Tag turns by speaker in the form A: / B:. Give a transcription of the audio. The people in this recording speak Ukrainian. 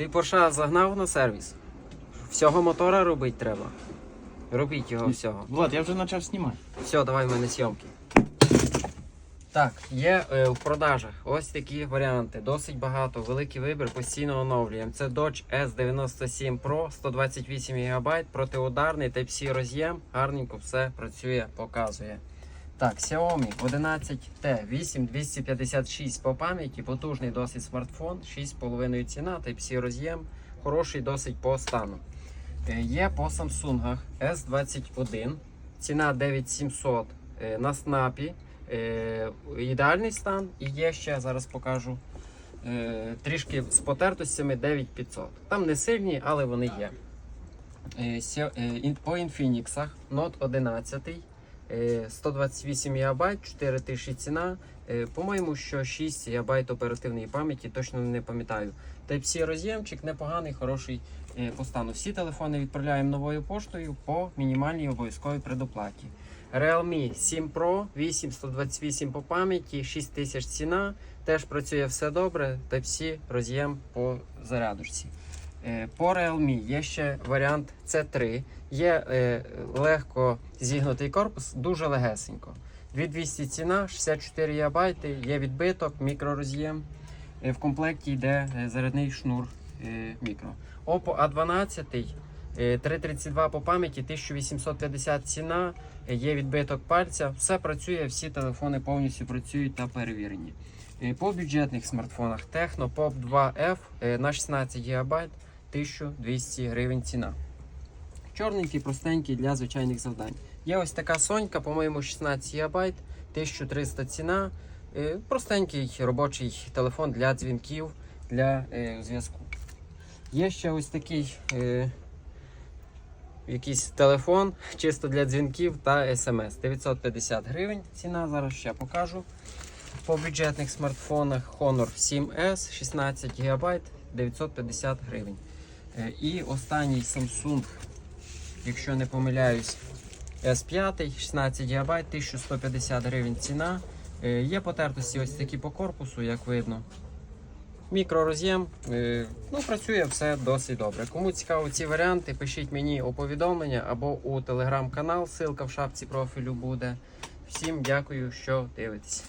A: Ти Порша загнав на сервіс. Всього мотора робити треба. Робіть його всього.
B: Влад, я вже почав знімати.
A: Все, давай в мене зйомки. Так, є е, в продажах ось такі варіанти. Досить багато, великий вибір, постійно оновлюємо. Це Dodge S97 Pro, 128 ГБ, протиударний Type-C роз'єм. Гарненько все працює, показує. Так, Xiaomi 11T 8256 по пам'яті, потужний досить смартфон, 6,5 ціна, Type-C роз'єм, хороший досить по стану. Е, Є по Samsung S21, ціна 9700 е, на снапі. Е, Ідеальний стан і є ще, зараз покажу. Трішки з потертостями 9500. Там не сильні, але вони є. По Infinix Note 11, е, 128 ГБ, 4000 ціна. Е, По-моєму, що 6 ГБ оперативної пам'яті, точно не пам'ятаю. Type-C роз'ємчик непоганий, хороший е, по стану. Всі телефони відправляємо новою поштою по мінімальній обов'язковій предоплаті. Realme 7 Pro, 8, 128 по пам'яті, 6000 ціна. Теж працює все добре. Type-C роз'єм по зарядочці. Е, По Realme є ще варіант C3. Є е, легко зігнутий корпус, дуже легесенько. 2200 ціна, 64 ГБ, є відбиток, мікророз'єм. Е, В комплекті йде е, зарядний шнур е, мікро. Oppo A12, е, 332 по пам'яті, 1850 ціна, є відбиток пальця. Все працює, всі телефони повністю працюють та перевірені. По бюджетних смартфонах Tecno Pop 2F е, на 16 ГБ 1200 гривень ціна. Чорненький, простенький для звичайних завдань. Є ось така Сонька, по-моєму, 16 ГБ, 1300 ціна. Е, Простенький робочий телефон для дзвінків, для е, зв'язку. Є ще ось такий е, якийсь телефон, чисто для дзвінків та смс. 950 гривень. Ціна зараз ще покажу. По бюджетних смартфонах Honor 7S 16 ГБ 950 гривень. Е, І останній Samsung, якщо не помиляюсь, S5 16 ГБ 1150 гривень ціна. Е, Є потертості ось такі по корпусу, як видно. Мікророз'єм. Е, Ну, працює все досить добре. Кому цікаво ці варіанти, пишіть мені у повідомлення або у телеграм-канал. Ссылка в шапці профілю буде. Всім дякую, що дивитесь.